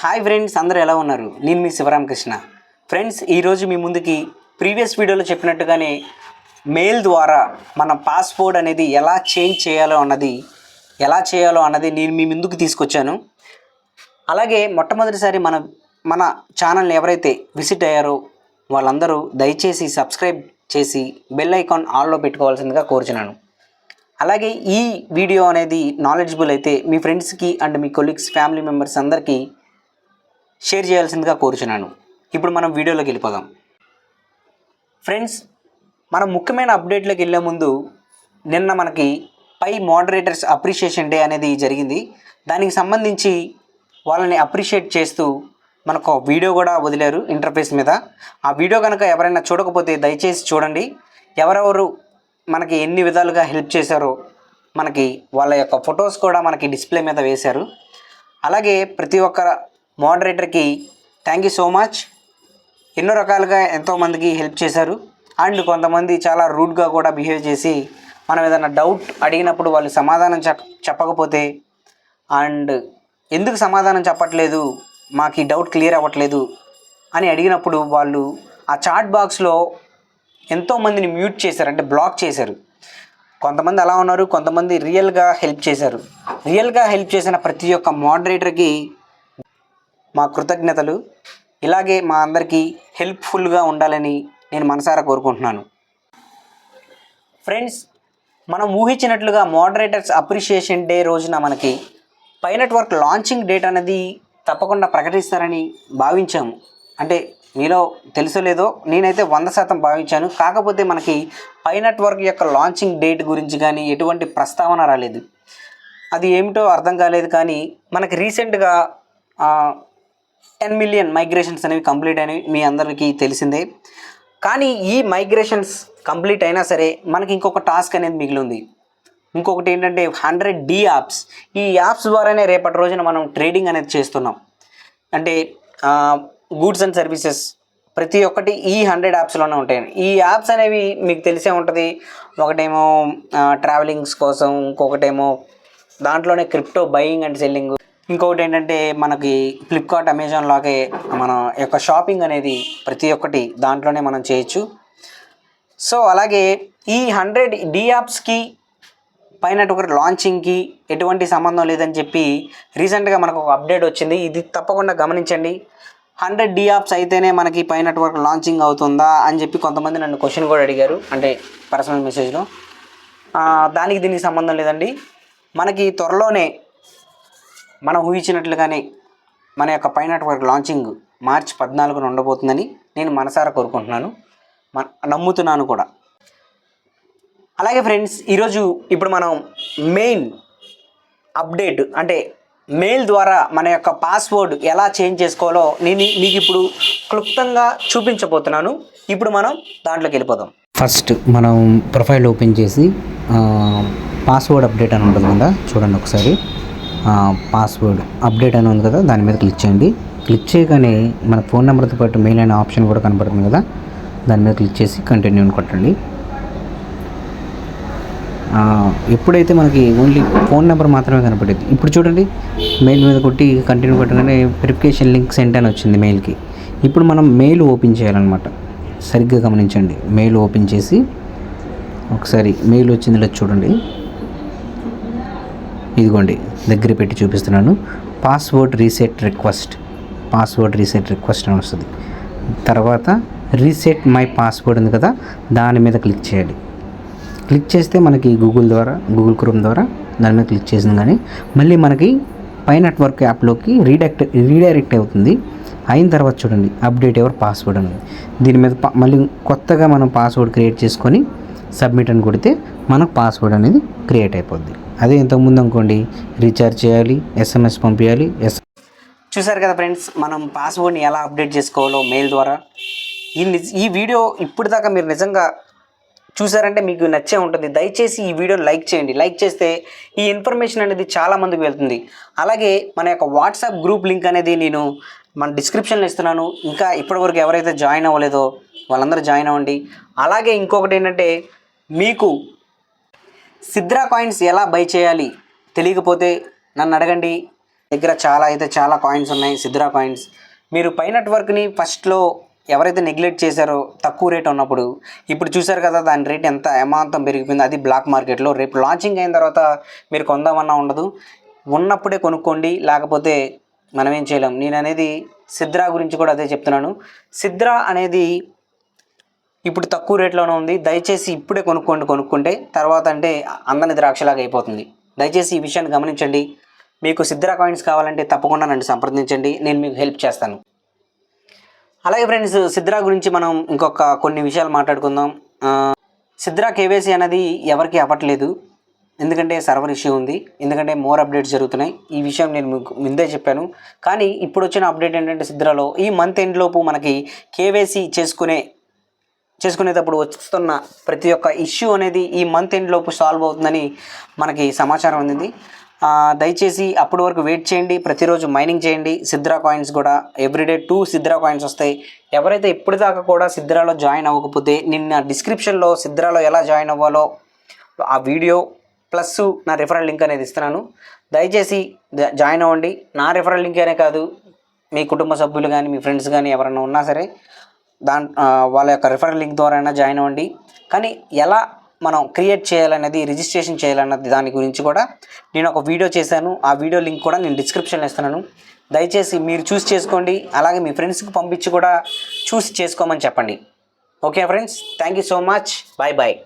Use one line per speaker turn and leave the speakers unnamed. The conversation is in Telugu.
హాయ్ ఫ్రెండ్స్ అందరూ ఎలా ఉన్నారు? నేను మీ శివరామకృష్ణ. ఫ్రెండ్స్ ఈరోజు మీ ముందుకి ప్రీవియస్ వీడియోలో చెప్పినట్టుగానే మెయిల్ ద్వారా మన పాస్పోర్ట్ అనేది ఎలా చేంజ్ చేయాలో అన్నది ఎలా చేయాలో అన్నది నేను మీ ముందుకు తీసుకొచ్చాను. అలాగే మొట్టమొదటిసారి మన మన ఛానల్ని ఎవరైతే విజిట్ అయ్యారో వాళ్ళందరూ దయచేసి సబ్స్క్రైబ్ చేసి బెల్ ఐకాన్ ఆన్లో పెట్టుకోవాల్సిందిగా కోరుచున్నాను. అలాగే ఈ వీడియో అనేది నాలెడ్జబుల్ అయితే మీ ఫ్రెండ్స్కి అండ్ మీ కొలీగ్స్ ఫ్యామిలీ మెంబర్స్ అందరికీ షేర్ చేయాల్సిందిగా కోరుచున్నాను. ఇప్పుడు మనం వీడియోలోకి వెళ్ళిపోదాం. ఫ్రెండ్స్ మనం ముఖ్యమైన అప్డేట్లోకి వెళ్ళే ముందు నిన్న మనకి పై మోడరేటర్స్ అప్రిషియేషన్ డే అనేది జరిగింది. దానికి సంబంధించి వాళ్ళని అప్రిషియేట్ చేస్తూ మనకు ఒక వీడియో కూడా వదిలారు ఇంటర్ఫేస్ మీద. ఆ వీడియో కనుక ఎవరైనా చూడకపోతే దయచేసి చూడండి. ఎవరెవరు మనకి ఎన్ని విధాలుగా హెల్ప్ చేశారో మనకి వాళ్ళ యొక్క ఫొటోస్ కూడా మనకి డిస్ప్లే మీద వేశారు. అలాగే ప్రతి ఒక్క మోడరేటర్కి థ్యాంక్ యూ సో మచ్ ఎన్నో రకాలుగా ఎంతోమందికి హెల్ప్ చేశారు. అండ్ కొంతమంది చాలా రూడ్గా కూడా బిహేవ్ చేసి మనం ఏదైనా డౌట్ అడిగినప్పుడు వాళ్ళు సమాధానం చెప్ప చెప్పకపోతే అండ్ ఎందుకు సమాధానం చెప్పట్లేదు? మాకు ఈ డౌట్ క్లియర్ అవ్వట్లేదు అని అడిగినప్పుడు వాళ్ళు ఆ చాట్ బాక్స్లో ఎంతోమందిని మ్యూట్ చేశారు. అంటే బ్లాక్ చేశారు. కొంతమంది అలా ఉన్నారు కొంతమంది రియల్గా హెల్ప్ చేశారు. రియల్గా హెల్ప్ చేసిన ప్రతి ఒక్క మోడరేటర్కి మా కృతజ్ఞతలు. ఇలాగే మా అందరికీ హెల్ప్ఫుల్గా ఉండాలని నేను మనసారా కోరుకుంటున్నాను. ఫ్రెండ్స్ మనం ఊహించినట్లుగా మోడరేటర్స్ అప్రిషియేషన్ డే రోజున మనకి పై నెట్వర్క్ లాంచింగ్ డేట్ అనేది తప్పకుండా ప్రకటిస్తారని భావించాము. అంటే మీలో తెలుసో లేదో నేనైతే వంద శాతం భావించాను. కాకపోతే మనకి పై నెట్వర్క్ యొక్క లాంచింగ్ డేట్ గురించి కానీ ఎటువంటి ప్రస్తావన రాలేదు. అది ఏమిటో అర్థం కాలేదు కానీ మనకి రీసెంట్గా టెన్ మిలియన్ మైగ్రేషన్స్ అనేవి కంప్లీట్ అయినవి మీ అందరికీ తెలిసిందే. కానీ ఈ మైగ్రేషన్స్ కంప్లీట్ అయినా సరే మనకి ఇంకొక టాస్క్ అనేది మిగిలి ఉంది ఇంకొకటి ఏంటంటే హండ్రెడ్ డి యాప్స్. ఈ యాప్స్ ద్వారానే రేపటి రోజున మనం ట్రేడింగ్ అనేది చేస్తున్నాం. అంటే గూడ్స్ అండ్ సర్వీసెస్ ప్రతి ఒక్కటి ఈ హండ్రెడ్ యాప్స్లోనే ఉంటాయి. ఈ యాప్స్ అనేవి మీకు తెలిసే ఉంటుంది. ఒకటేమో ట్రావెలింగ్స్ కోసం ఇంకొకటేమో దాంట్లోనే క్రిప్టో బయింగ్ అండ్ సెల్లింగ్ ఇంకొకటి ఏంటంటే మనకి ఫ్లిప్కార్ట్ అమెజాన్ లాగే మన యొక్క షాపింగ్ అనేది ప్రతి ఒక్కటి దాంట్లోనే మనం చేయొచ్చు. సో అలాగే ఈ హండ్రెడ్ డి యాప్స్కి పైన ఒకటి లాంచింగ్కి ఎటువంటి సంబంధం లేదని చెప్పి రీసెంట్గా మనకు ఒక అప్డేట్ వచ్చింది. ఇది తప్పకుండా గమనించండి. హండ్రెడ్ డి యాప్స్ అయితేనే మనకి పై నెట్వర్క్ లాంచింగ్ అవుతుందా అని చెప్పి కొంతమంది నన్ను క్వశ్చన్ కూడా అడిగారు. అంటే పర్సనల్ మెసేజ్లో దానికి దీనికి సంబంధం లేదండి. మనకి త్వరలోనే మనం ఊహించినట్లుగానే మన యొక్క పై నెట్వర్క్ లాంచింగ్ మార్చి పద్నాలుగున ఉండబోతుందని నేను మనసారా కోరుకుంటున్నాను. నమ్ముతున్నాను కూడా. అలాగే ఫ్రెండ్స్ ఈరోజు ఇప్పుడు మనం మెయిన్ అప్డేట్ అంటే మెయిల్ ద్వారా మన యొక్క పాస్వర్డ్ ఎలా చేంజ్ చేసుకోవాలో నేను మీకు ఇప్పుడు క్లుప్తంగా చూపించబోతున్నాను. ఇప్పుడు మనం దాంట్లోకి వెళ్ళిపోదాం. ఫస్ట్ మనం ప్రొఫైల్ ఓపెన్ చేసి పాస్వర్డ్ అప్డేట్ అని ఉంటుంది కదా చూడండి ఒకసారి. పాస్వర్డ్ అప్డేట్ అని ఉంది కదా దాని మీద క్లిక్ చేయండి. క్లిక్ చేయగానే మన ఫోన్ నెంబర్తో పాటు మెయిల్ అనే ఆప్షన్ కూడా కనపడుతుంది కదా దాని మీద క్లిక్ చేసి కంటిన్యూ అని కొట్టండి. ఎప్పుడైతే మనకి ఓన్లీ ఫోన్ నెంబర్ మాత్రమే కనపడేది ఇప్పుడు చూడండి మెయిల్ మీద కొట్టి కంటిన్యూ కొట్టగానే వెరిఫికేషన్ లింక్ సెంట్ అని వచ్చింది మెయిల్కి ఇప్పుడు మనం మెయిల్ ఓపెన్ చేయాలన్నమాట. సరిగ్గా గమనించండి మెయిల్ ఓపెన్ చేసి ఒకసారి మెయిల్ వచ్చింది లేదు చూడండి. ఇదిగోండి దగ్గర పెట్టి చూపిస్తున్నాను. Password reset request password reset request అని వస్తుంది. తర్వాత రీసెట్ మై పాస్వర్డ్ ఉంది కదా దాని మీద క్లిక్ చేయాలి క్లిక్ చేస్తే మనకి గూగుల్ ద్వారా గూగుల్ క్రోమ్ ద్వారా దాని మీద క్లిక్ చేసింది కానీ మళ్ళీ మనకి పై నెట్వర్క్ యాప్లోకి రీడక్ట్ రీడైరెక్ట్ అవుతుంది. అయిన తర్వాత చూడండి అప్డేట్ ఎవర్ పాస్వర్డ్ అనేది దీని మీద మళ్ళీ కొత్తగా మనం పాస్వర్డ్ క్రియేట్ చేసుకొని సబ్మిట్ అని కొడితే మనకు పాస్వర్డ్ అనేది క్రియేట్ అయిపోద్ది. అదే ఇంతకుముందు అనుకోండి రీఛార్జ్ చేయాలి ఎస్ఎంఎస్ పంపించాలి ఎస్ చూసారు కదా ఫ్రెండ్స్ మనం పాస్వర్డ్ని ఎలా అప్డేట్ చేసుకోవాలో మెయిల్ ద్వారా. ఈ నిజ- ఈ వీడియో ఇప్పుడు దాకా మీరు నిజంగా చూసారంటే మీకు నచ్చే ఉంటుంది. దయచేసి ఈ వీడియోని లైక్ చేయండి. లైక్ చేస్తే ఈ ఇన్ఫర్మేషన్ అనేది చాలా మందికి వెళ్తుంది. అలాగే మన యొక్క వాట్సాప్ గ్రూప్ లింక్ అనేది నేను మన డిస్క్రిప్షన్లో ఇస్తున్నాను. ఇంకా ఇప్పటివరకు ఎవరైతే జాయిన్ అవ్వలేదో వాళ్ళందరూ జాయిన్ అవ్వండి. అలాగే ఇంకొకటి ఏంటంటే మీకు సిద్రా కాయిన్స్ ఎలా బై చేయాలి తెలియకపోతే నన్ను అడగండి. దగ్గర చాలా అయితే చాలా కాయిన్స్ ఉన్నాయి సిద్రా కాయిన్స్ మీరు పై నెట్వర్క్ని ఫస్ట్లో ఎవరైతే నెగ్లెక్ట్ చేశారో తక్కువ రేట్ ఉన్నప్పుడు ఇప్పుడు చూశారు కదా దాని రేట్ ఎంత అమాంతం పెరిగిపోయింది అది బ్లాక్ మార్కెట్లో రేపు లాంచింగ్ అయిన తర్వాత మీరు కొందామన్నా ఉండదు. ఉన్నప్పుడే కొనుక్కోండి లేకపోతే మనం ఏం చేయలేం. నేను అనేది సిద్రా గురించి కూడా అదే చెప్తున్నాను. సిద్రా అనేది ఇప్పుడు తక్కువ రేట్లోనే ఉంది. దయచేసి ఇప్పుడే కొనుక్కోండి కొనుక్కుంటే తర్వాత అంటే అందని ద్రాక్షలాగా అయిపోతుంది. దయచేసి ఈ విషయాన్ని గమనించండి. మీకు సిద్రా కాయిన్స్ కావాలంటే తప్పకుండా నన్ను సంప్రదించండి. నేను మీకు హెల్ప్ చేస్తాను. అలాగే ఫ్రెండ్స్ సిద్రా గురించి మనం ఇంకొక కొన్ని విషయాలు మాట్లాడుకుందాం. సిద్రా కేవైసీ అనేది ఎవరికి అవ్వట్లేదు. ఎందుకంటే సర్వర్ ఇష్యూ ఉంది ఎందుకంటే మోర్ అప్డేట్స్ జరుగుతున్నాయి. ఈ విషయం నేను మీకు ముందే చెప్పాను. కానీ ఇప్పుడు వచ్చిన అప్డేట్ ఏంటంటే సిద్ధ్రాలో ఈ మంత్ ఎండ్ లోపు మనకి కేవైసీ చేసుకునే చేసుకునేటప్పుడు వస్తున్న ప్రతి ఒక్క ఇష్యూ అనేది ఈ మంత్ ఎండ్ లోపు సాల్వ్ అవుతుందని మనకి సమాచారం అందింది. దయచేసి అప్పటి వరకు వెయిట్ చేయండి ప్రతిరోజు మైనింగ్ చేయండి. సిద్రా కాయిన్స్ కూడా ఎవ్రీడే టూ సిద్రా కాయిన్స్ వస్తాయి. ఎవరైతే ఇప్పటిదాకా కూడా సిద్ధ్రాలో జాయిన్ అవ్వకపోతే నిన్న డిస్క్రిప్షన్లో సిద్ధ్రాలో ఎలా జాయిన్ అవ్వాలో ఆ వీడియో ప్లస్ నా రిఫరల్ లింక్ అనేది ఇస్తున్నాను. దయచేసి జాయిన్ అవ్వండి. నా రిఫరల్ లింక్ అనే కాదు మీ కుటుంబ సభ్యులు కానీ మీ ఫ్రెండ్స్ కానీ ఎవరైనా ఉన్నా సరే దాని వాళ్ళ యొక్క రిఫరల్ లింక్ ద్వారా అయినా జాయిన్ అవ్వండి. కానీ ఎలా మనం క్రియేట్ చేయాలనేది రిజిస్ట్రేషన్ చేయాలన్నది దాని గురించి కూడా నేను ఒక వీడియో చేశాను. ఆ వీడియో లింక్ కూడా నేను డిస్క్రిప్షన్లో ఇస్తున్నాను. దయచేసి మీరు చూస్ చేసుకోండి. అలాగే మీ ఫ్రెండ్స్కి పంపించి కూడా చూసి చేసుకోమని చెప్పండి. Okay friends thank you so much bye bye